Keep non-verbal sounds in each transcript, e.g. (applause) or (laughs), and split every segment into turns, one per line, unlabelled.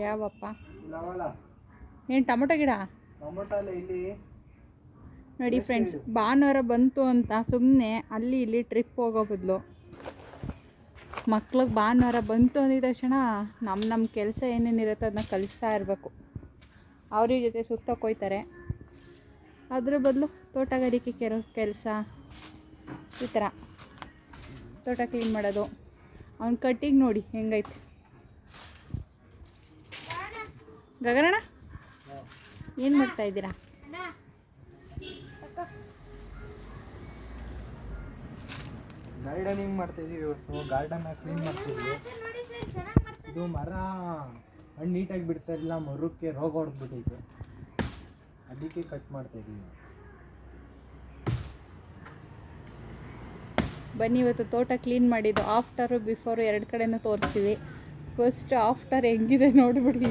ಯಾವಪ್ಪ? ಏನು ಟೊಮೊಟೊ ಗಿಡ? ನೋಡಿ ಫ್ರೆಂಡ್ಸ್ ಭಾನುವಾರ ಬಂತು ಅಂತ ಸುಮ್ಮನೆ ಅಲ್ಲಿ ಇಲ್ಲಿ ಟ್ರಿಪ್ ಹೋಗೋ ಬದಲು. ಮಕ್ಳಿಗೆ ಭಾನುವಾರ ಬಂತು ಅಂದಿದ ತಕ್ಷಣ ನಮ್ಮ ನಮ್ಮ ಕೆಲಸ ಏನೇನಿರುತ್ತೆ ಅದನ್ನ ಕಲಿಸ್ತಾ ಇರಬೇಕು. ಅವ್ರ ಜೊತೆ ಸುತ್ತಕ್ಕೆ ಹೋಯ್ತಾರೆ ಅದ್ರ ಬದಲು ತೋಟಗಾರಿಕೆ ಕೆಲ ಕೆಲಸ ಈ ಥರ. ತೋಟ ಕ್ಲೀನ್ ಮಾಡೋದು. ಅವ್ನ ಕಟ್ಟಿಗೆ ನೋಡಿ ಹೆಂಗೈತೆ. ಗಗನಣ್ಣ ಏನು ಮಾಡ್ತಾ ಇದ್ದೀರಾ?
ಗಾರ್ಡನಿಂಗ್ ಮಾಡ್ತಾ ಇದೀವಿ ಇವತ್ತು. ಗಾರ್ಡನ್ ಕ್ಲೀನ್ ಮಾಡ್ತಿದ್ವಿ ಇದು ಮರ ಹಣ್ಣು ನೀಟಾಗಿ ಬಿಡ್ತಾ ಇರಲಿಲ್ಲ ಮರಕ್ಕೆ ರೋಗ ಹೊಡೆದ್ಬಿಟ್ಟೈತೆ. ಅದಕ್ಕೆ ಕಟ್ ಮಾಡ್ತಾ
ಬನ್ನಿ ಇವತ್ತು ತೋಟ ಕ್ಲೀನ್ ಮಾಡಿದ್ದು ಆಫ್ಟರು ಬಿಫೋರು ಎರಡು ಕಡೆನೂ ತೋರಿಸ್ತೀವಿ ಫಸ್ಟ್ ಆಫ್ಟರ್ ಹೆಂಗಿದೆ ನೋಡಿಬಿಡಿ.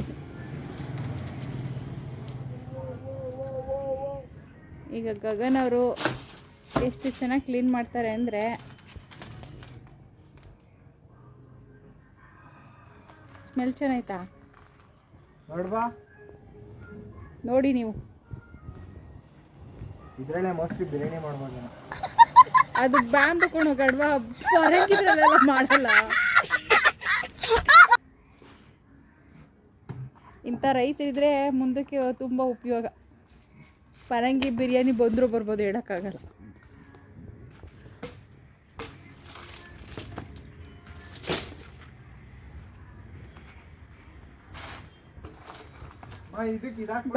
ಈಗ ಗಗನ್ ಅವರು ಎಷ್ಟು ಚೆನ್ನಾಗಿ ಕ್ಲೀನ್ ಮಾಡ್ತಾರೆ ಅಂದರೆ ಸ್ಮೆಲ್ ಚೆನ್ನಾಯ್ತಾ? ನೋಡಿ ನೀವು.
ಇದ್ರಲ್ಲೇ ಮೋಸ್ಟ್ಲಿ ಬಿರಿಯಾನಿ ಮಾಡ್ಬೋದು.
ಅದು ಬ್ಯಾಂಬು ಕಣು ಕಡ್ವಾ ಹೊರಗಿದ್ರಲ್ಲೆಲ್ಲ ಮಾಡಲ್ಲ. ಇಂಥ ರೈತರಿದ್ರೆ ಮುಂದಕ್ಕೆ ತುಂಬ ಉಪಯೋಗ. ಪರಂಗಿ ಬಿರಿಯಾನಿ ಬಂದರೂ ಬರ್ಬೋದು ಹೇಳೋಕ್ಕಾಗಲ್ಲ.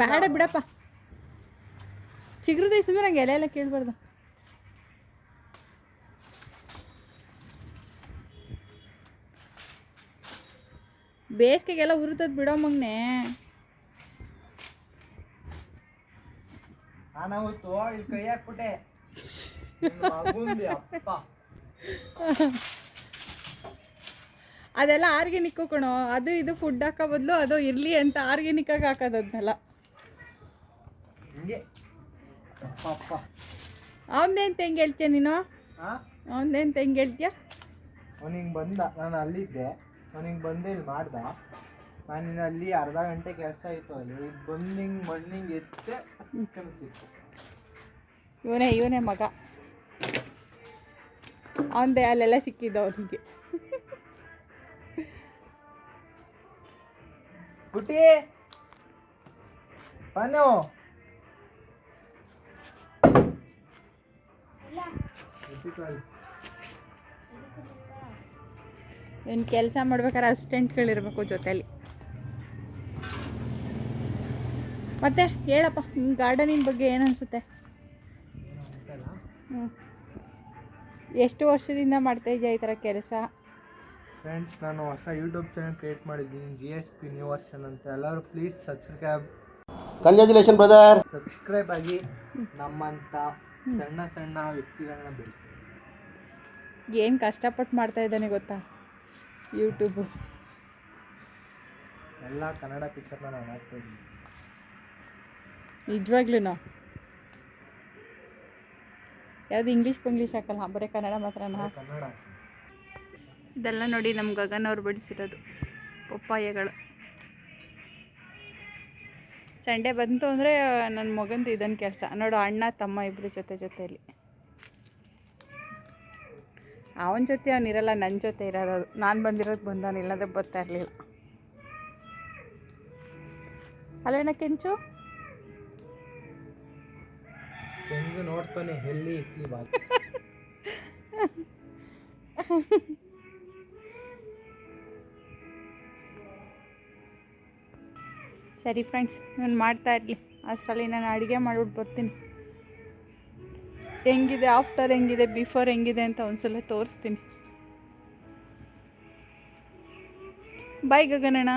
ಬೇಡ ಬಿಡಪ್ಪ. ಚಿಗುರುದೈ ಸುಮ್ಮನೆ ನಂಗೆ ಎಲೆ ಎಲ್ಲ ಕೇಳಬಾರ್ದು. ಬೇಸಿಗೆಗೆಲ್ಲ ಉರುತದ್ ಬಿಡೋ ಮಗ್ನೆ.
ಇಲ್ಲಿ ಕೈ ಹಾಕ್ಬಿಟ್ಟೆ. (laughs)
ಅದೆಲ್ಲ ಆರ್ಗ್ಯಾನಿಕ್ ಕಣೋ. ಅದು ಇದು ಫುಡ್ ಹಾಕೋ ಬದಲು ಅದು ಇರ್ಲಿ ಅಂತ ಆರ್ಗ್ಯಾನಿಕ್ ಆಗಿ ಹಾಕೋದು ಅವನದೇಂತ ಹೆಂಗೆ ಹೇಳ್ತೀಯ ನೀನು? ಅವನದೇಂತ ಹೆಂಗೆ ಹೇಳ್ತೀಯ?
ಅವನಿಗೆ ಬಂದ ನಾನು ಅಲ್ಲಿದ್ದೆ. ಅವನಿಗೆ ಬಂದೆ ಇಲ್ಲಿ ಮಾಡ್ದ. ನಾನು ಇನ್ನು ಅಲ್ಲಿ ಅರ್ಧ ಗಂಟೆ ಕೆಲಸ ಆಯಿತು ಅಲ್ಲಿ. ಈಗ ಬಂದು ಹಿಂಗೆ ಮಣ್ಣಿಂಗೆ ಎತ್ತೆ ಕನಸಿತ್ತು
ಇವನೇ ಇವನೇ ಮಗ. ಅವನದೇ ಅಲ್ಲೆಲ್ಲ ಸಿಕ್ಕಿದ್ದು ಅವನಿಗೆ.
ಪುಟಿ ಬನ್ನು!
ಇವ್ನು ಕೆಲಸ ಮಾಡ್ಬೇಕಾದ್ರೆ ಅಸಿಸ್ಟೆಂಟ್ಗಳಿರ್ಬೇಕು ಜೊತೆಲಿ. ಮತ್ತೆ ಹೇಳಪ್ಪ ಗಾರ್ಡನಿಂಗ್ ಗಾರ್ಡನಿನ ಬಗ್ಗೆ ಏನು ಅನಿಸುತ್ತೆ? ಹ್ಞೂ ಎಷ್ಟು ವರ್ಷದಿಂದ ಮಾಡ್ತಾ ಇದೆಯಾ ಈ ಥರ ಕೆಲಸ?
ಫ್ರೆಂಡ್ಸ್ ನಾನು ಹೊಸ ಯೂಟ್ಯೂಬ್ ಚಾನಲ್ ಕ್ರಿಯೇಟ್ ಮಾಡಿದ್ದೀನಿ. G S P new version ಅಂತ. ಎಲ್ಲರೂ please subscribe
congratulation brother
subscribe ಆಗಿ ನಮ್ಮಂಥ ಸಣ್ಣ ಸಣ್ಣ ವ್ಯಕ್ತಿಗಳನ್ನ ಬೆಳೆಸಿ.
ಏನು ಕಷ್ಟಪಟ್ಟು ಮಾಡ್ತಾ ಇದ್ದಾನೆ ಗೊತ್ತಾ? ಯೂಟ್ಯೂಬು
ಎಲ್ಲ ಕನ್ನಡ ಪಿಕ್ಚರ್ನ ನಾನು ನೋಡ್ತಾ ಇದ್ದೀನಿ.
ನಿಜವಾಗ್ಲೂ ಯಾವ್ದು ಇಂಗ್ಲೀಷ್ ಪಂಗ್ಲೀಷ್ ಹಾಕಲ್ಲ? ಬರೀ ಕನ್ನಡ ಮಾತ್ರ
ಕನ್ನಡ.
ಇದೆಲ್ಲ ನೋಡಿ ನಮ್ಮ ಗಗನ್ ಅವ್ರು ಬಡಿಸಿರೋದು. ಪಪ್ಪಾಯಗಳು. ಸಂಡೇ ಬಂತು ಅಂದರೆ ನನ್ನ ಮಗಂದು ಇದನ್ನು ಕೆಲಸ. ನೋಡು ಅಣ್ಣ ತಮ್ಮ ಇಬ್ಬರು ಜೊತೆ ಜೊತೆಯಲ್ಲಿ ಅವನ ಜೊತೆ ಅವನಿರಲ್ಲ ನನ್ನ ಜೊತೆ ಇರೋದು ನಾನು ಬಂದಿರೋದು ಬಂದವನು ಇಲ್ಲಾಂದ್ರೆ ಬರ್ತಾ ಇರಲಿಲ್ಲ ಅಲ್ಲಣ್ಣ ಕೆಂಚು?
ನೋಡ್ತಾನೆ ಎಲ್ಲಿ ಇಟ್ಲಿ ಬಾ.
ಸರಿ ಫ್ರೆಂಡ್ಸ್ ನಾನು ಮಾಡ್ತಾ ಇರಲಿ. ಅಷ್ಟರಲ್ಲಿ ನಾನು ಅಡುಗೆ ಮಾಡ್ಬಿಟ್ಟು ಬರ್ತೀನಿ. ಹೆಂಗಿದೆ, ಆಫ್ಟರ್ ಹೆಂಗಿದೆ, ಬಿಫೋರ್ ಹೆಂಗಿದೆ ಅಂತ ಒಂದ್ಸಲ ತೋರಿಸ್ತೀನಿ. ಬಾಯ್ ಗಗನಣ್ಣ.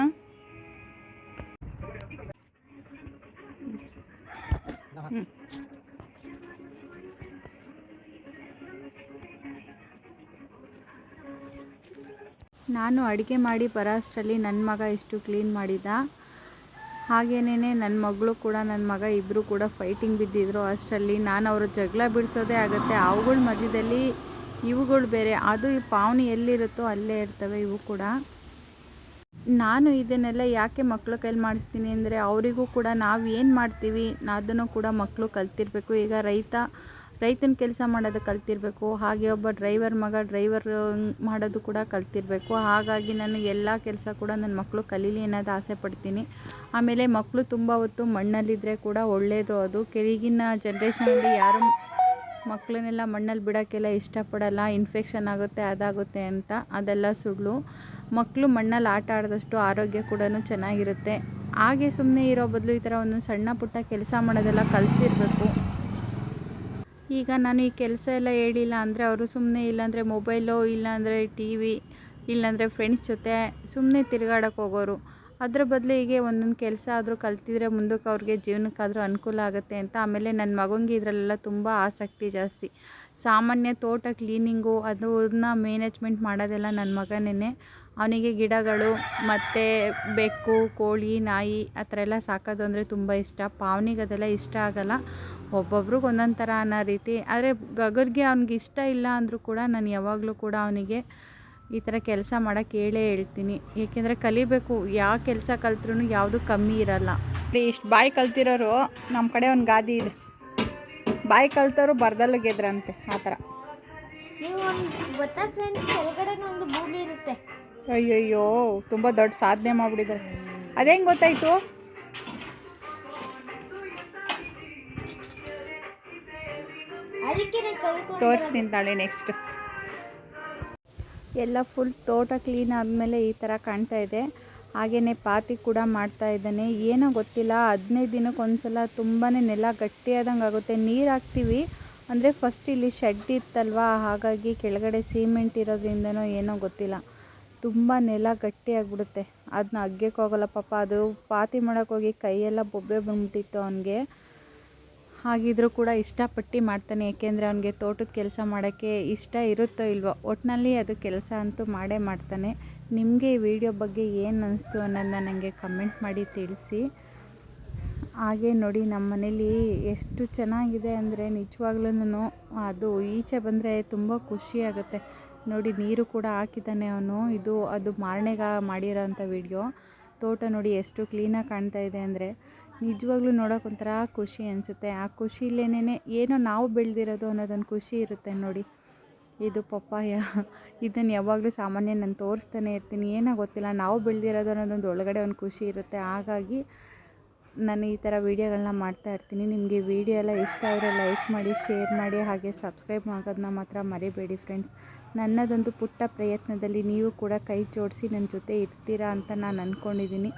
ನಾನು ಅಡುಗೆ ಮಾಡಿ ಬರೋ ನನ್ನ ಮಗ ಇಷ್ಟು ಕ್ಲೀನ್ ಮಾಡಿದ. ಹಾಗೇನೇ ನನ್ನ ಮಗಳು ಕೂಡ ನನ್ನ ಮಗ ಇಬ್ಬರು ಕೂಡ ಫೈಟಿಂಗ್ ಬಿದ್ದಿದ್ರು. ಅಷ್ಟರಲ್ಲಿ ನಾನು ಅವರು ಜಗಳ ಬಿಡಿಸೋದೇ ಆಗುತ್ತೆ. ಅವುಗಳ ಮಧ್ಯದಲ್ಲಿ ಇವುಗಳು ಬೇರೆ. ಅದು ಈ ಪಾವನಿ ಎಲ್ಲಿರುತ್ತೋ ಅಲ್ಲೇ ಇರ್ತವೆ ಇವು ಕೂಡ. ನಾನು ಇದನ್ನೆಲ್ಲ ಯಾಕೆ ಮಕ್ಕಳು ಕೈಲಿ ಮಾಡಿಸ್ತೀನಿ ಅಂದರೆ, ಅವರಿಗೂ ಕೂಡ ನಾವು ಏನು ಮಾಡ್ತೀವಿ ಅದನ್ನು ಕೂಡ ಮಕ್ಕಳು ಕಲ್ತಿರ್ಬೇಕು. ಈಗ ರೈತ ರೈತನ ಕೆಲಸ ಮಾಡೋದು ಕಲ್ತಿರಬೇಕು, ಹಾಗೆ ಒಬ್ಬ ಡ್ರೈವರ್ ಮಗ ಡ್ರೈವರ್ ಮಾಡೋದು ಕೂಡ ಕಲ್ತಿರಬೇಕು. ಹಾಗಾಗಿ ನಾನು ಎಲ್ಲ ಕೆಲಸ ಕೂಡ ನನ್ನ ಮಕ್ಕಳು ಕಲೀಲಿ ಅನ್ನೋದು ಆಸೆ ಪಡ್ತೀನಿ. ಆಮೇಲೆ ಮಕ್ಕಳು ತುಂಬ ಹೊತ್ತು ಮಣ್ಣಲ್ಲಿದ್ದರೆ ಕೂಡ ಒಳ್ಳೆಯದು ಅದು. ಕೆಳಗಿನ ಜನ್ರೇಷನಲ್ಲಿ ಯಾರು ಮಕ್ಕಳನ್ನೆಲ್ಲ ಮಣ್ಣಲ್ಲಿ ಬಿಡೋಕ್ಕೆಲ್ಲ ಇಷ್ಟಪಡಲ್ಲ ಇನ್ಫೆಕ್ಷನ್ ಆಗುತ್ತೆ, ಅದಾಗುತ್ತೆ ಅಂತ ಅದೆಲ್ಲ ಸುಳ್ಳು. ಮಕ್ಕಳು ಮಣ್ಣಲ್ಲಿ ಆಟ ಆಡಿದಷ್ಟು ಆರೋಗ್ಯ ಕೂಡ ಚೆನ್ನಾಗಿರುತ್ತೆ. ಹಾಗೆ ಸುಮ್ಮನೆ ಇರೋ ಬದಲು ಈ ಥರ ಒಂದು ಸಣ್ಣ ಪುಟ್ಟ ಕೆಲಸ ಮಾಡೋದೆಲ್ಲ ಕಲ್ತಿರ್ಬೇಕು. ಈಗ ನಾನು ಈ ಕೆಲಸ ಎಲ್ಲ ಹೇಳಿಲ್ಲ ಅಂದರೆ ಅವರು ಸುಮ್ಮನೆ ಇಲ್ಲಾಂದರೆ ಮೊಬೈಲು ಇಲ್ಲಾಂದರೆ ಟಿ ವಿ ಇಲ್ಲಾಂದರೆ ಫ್ರೆಂಡ್ಸ್ ಜೊತೆ ಸುಮ್ಮನೆ ತಿರುಗಾಡೋಕೆ ಹೋಗೋರು. ಅದರ ಬದಲು ಹೀಗೆ ಒಂದೊಂದು ಕೆಲಸ ಆದರೂ ಕಲ್ತಿದ್ರೆ ಮುಂದಕ್ಕೆ ಅವ್ರಿಗೆ ಜೀವನಕ್ಕಾದರೂ ಅನುಕೂಲ ಆಗುತ್ತೆ ಅಂತ. ಆಮೇಲೆ ನನ್ನ ಮಗನಿಗೆ ಇದರಲ್ಲೆಲ್ಲ ತುಂಬ ಆಸಕ್ತಿ ಜಾಸ್ತಿ. ಸಾಮಾನ್ಯ ತೋಟ ಕ್ಲೀನಿಂಗು ಅದನ್ನ ಮ್ಯಾನೇಜ್ಮೆಂಟ್ ಮಾಡೋದೆಲ್ಲ ನನ್ನ ಮಗನೇ ಅವನಿಗೆ ಗಿಡಗಳು ಮತ್ತು ಬೆಕ್ಕು ಕೋಳಿ ನಾಯಿ ಆ ಥರ ಎಲ್ಲ ಸಾಕೋದು ಅಂದರೆ ತುಂಬ ಇಷ್ಟ. ಪಾವನಿಗೆ ಅದೆಲ್ಲ ಇಷ್ಟ ಆಗಲ್ಲ. ಒಬ್ಬೊಬ್ರಿಗೆ ಒಂದೊಂದು ಥರ ಅನ್ನೋ ರೀತಿ. ಆದರೆ ಗಗರ್ಗೆ ಅವ್ನಿಗೆ ಇಷ್ಟ ಇಲ್ಲ ಅಂದರೂ ಕೂಡ ನಾನು ಯಾವಾಗಲೂ ಕೂಡ ಅವನಿಗೆ ಈ ಥರ ಕೆಲಸ ಮಾಡೋಕ್ಕೆ ಹೇಳೇ ಹೇಳ್ತೀನಿ. ಏಕೆಂದರೆ ಕಲಿಬೇಕು. ಯಾವ ಕೆಲಸ ಕಲ್ತ್ರೂ ಯಾವುದು ಕಮ್ಮಿ ಇರಲ್ಲ. ಇಷ್ಟು ಬಾಯಿ ಕಲ್ತಿರೋರು ನಮ್ಮ ಕಡೆ ಒಂದು ಗಾದಿ ಇದೆ ಬಾಯಿ ಕಲ್ತವರು ಬರ್ದಲ್ಲ ಗೆದ್ರಂತೆ ಆ ಥರ.
ನೀವು ಒಂದು ಗೊತ್ತಾ ಫ್ರೆಂಡ್ಸ್ ಕೆಳಗಡೆ ಒಂದು ಭೂಮಿ ಇರುತ್ತೆ.
ಅಯ್ಯಯ್ಯೋ ತುಂಬ ದೊಡ್ಡ ಸಾಧನೆ ಮಾಡಿಬಿಟ್ಟಿದ್ದಾರೆ. ಅದೇಂಗೆ ಗೊತ್ತಾಯಿತು? ತಾಳೆ ನೆಕ್ಸ್ಟ್ ಎಲ್ಲ ಫುಲ್ ತೋಟ ಕ್ಲೀನ್ ಆದಮೇಲೆ ಈ ಥರ ಕಾಣ್ತಾ ಇದೆ. ಹಾಗೆಯೇ ಪಾತಿ ಕೂಡ ಮಾಡ್ತಾ ಇದ್ದಾನೆ. ಏನೋ ಗೊತ್ತಿಲ್ಲ ಹದಿನೈದು ದಿನಕ್ಕೆ ಒಂದ್ಸಲ ತುಂಬಾ ನೆಲ ಗಟ್ಟಿಯಾದಂಗೆ ಆಗುತ್ತೆ. ನೀರು ಹಾಕ್ತೀವಿ. ಅಂದರೆ ಫಸ್ಟ್ ಇಲ್ಲಿ ಶೆಡ್ ಇತ್ತಲ್ವಾ? ಹಾಗಾಗಿ ಕೆಳಗಡೆ ಸಿಮೆಂಟ್ ಇರೋದ್ರಿಂದನೋ ಏನೋ ಗೊತ್ತಿಲ್ಲ. ತುಂಬ ನೆಲ ಗಟ್ಟಿಯಾಗ್ಬಿಡುತ್ತೆ. ಅದನ್ನ ಅಗ್ಗಕ್ಕೆ ಹೋಗಲ್ಲ ಪಾಪ. ಅದು ಪಾತಿ ಮಾಡೋಕ್ಕೋಗಿ ಕೈಯೆಲ್ಲ ಬೊಬ್ಬೆ ಬಂದ್ಬಿಟ್ಟಿತ್ತು ಅವನಿಗೆ. ಹಾಗಿದ್ರೂ ಕೂಡ ಇಷ್ಟಪಟ್ಟು ಮಾಡ್ತಾನೆ. ಏಕೆಂದರೆ ಅವನಿಗೆ ತೋಟದ ಕೆಲಸ ಮಾಡೋಕ್ಕೆ ಇಷ್ಟ ಇರುತ್ತೋ ಇಲ್ವೋ ಒಟ್ಟಿನಲ್ಲಿ ಅದು ಕೆಲಸ ಅಂತೂ ಮಾಡೇ ಮಾಡ್ತಾನೆ. ನಿಮಗೆ ಈ ವಿಡಿಯೋ ಬಗ್ಗೆ ಏನು ಅನಿಸ್ತು ಅನ್ನೋದನ್ನ ನನಗೆ ಕಮೆಂಟ್ ಮಾಡಿ ತಿಳಿಸಿ. ಹಾಗೆ ನೋಡಿ ನಮ್ಮ ಮನೇಲಿ ಎಷ್ಟು ಚೆನ್ನಾಗಿದೆ ಅಂದರೆ ನಿಜವಾಗ್ಲೂ ಅದು ಈಚೆ ಬಂದರೆ ತುಂಬ ಖುಷಿ ಆಗುತ್ತೆ. ನೋಡಿ ನೀರು ಕೂಡ ಹಾಕಿದ್ದಾನೆ ಅವನು. ಇದು ಅದು ಮಾರನೆಗ ಮಾಡಿರೋ ಅಂಥ ವಿಡಿಯೋ. ತೋಟ ನೋಡಿ ಎಷ್ಟು ಕ್ಲೀನಾಗಿ ಕಾಣ್ತಾ ಇದೆ ಅಂದರೆ ನಿಜವಾಗ್ಲೂ ನೋಡೋಕೆ ಒಂಥರ ಖುಷಿ ಅನಿಸುತ್ತೆ. ಆ ಖುಷಿಲೇನೇ ಏನೋ ನಾವು ಬೆಳೆದಿರೋದು ಅನ್ನೋದೊಂದು ಖುಷಿ ಇರುತ್ತೆ ನೋಡಿ. ಇದು ಪಪ್ಪಾಯ. ಇದನ್ನು ಯಾವಾಗಲೂ ಸಾಮಾನ್ಯ ನಾನು ತೋರಿಸ್ತಾನೆ ಇರ್ತೀನಿ. ಏನೋ ಗೊತ್ತಿಲ್ಲ. ನಾವು ಬೆಳೆದಿರೋದು ಅನ್ನೋದೊಂದು ಒಳಗಡೆ ಒಂದು ಖುಷಿ ಇರುತ್ತೆ. ಹಾಗಾಗಿ ನಾನು ಈ ಥರ ವೀಡಿಯೋಗಳನ್ನ ಮಾಡ್ತಾ ಇರ್ತೀನಿ. ನಿಮಗೆ ವಿಡಿಯೋ ಎಲ್ಲ ಇಷ್ಟ ಆದರೆ ಲೈಕ್ ಮಾಡಿ, ಶೇರ್ ಮಾಡಿ, ಹಾಗೆ ಸಬ್ಸ್ಕ್ರೈಬ್ ಮಾಡೋದನ್ನ ಮಾತ್ರ ಮರಿಬೇಡಿ ಫ್ರೆಂಡ್ಸ್. ನನ್ನದೊಂದು ಪುಟ್ಟ ಪ್ರಯತ್ನದಲ್ಲಿ ನೀವು ಕೂಡ ಕೈ ಜೋಡಿಸಿ ನನ್ನ ಜೊತೆ ಇರ್ತೀರಾ ಅಂತ ನಾನು ಅಂದ್ಕೊಂಡಿದ್ದೀನಿ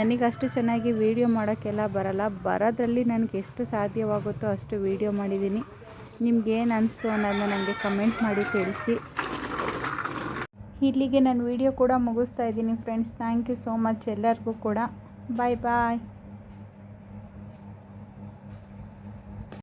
ನನಗೆ ಅಷ್ಟು ಚೆನ್ನಾಗಿ ವೀಡಿಯೋ ಮಾಡೋಕ್ಕೆಲ್ಲ ಬರಲ್ಲ. ಬರೋದ್ರಲ್ಲಿ ನನಗೆ ಎಷ್ಟು ಸಾಧ್ಯವಾಗುತ್ತೋ ಅಷ್ಟು ವೀಡಿಯೋ ಮಾಡಿದ್ದೀನಿ. ನಿಮ್ಗೇನು ಅನಿಸ್ತು ಅನ್ನೋದನ್ನ ನನಗೆ ಕಮೆಂಟ್ ಮಾಡಿ ತಿಳಿಸಿ. ಇಲ್ಲಿಗೆ ನಾನು ವೀಡಿಯೋ ಕೂಡ ಮುಗಿಸ್ತಾ ಇದ್ದೀನಿ friends. Thank you so much ಎಲ್ಲರಿಗೂ ಕೂಡ. ಬಾಯ್ ಬಾಯ್.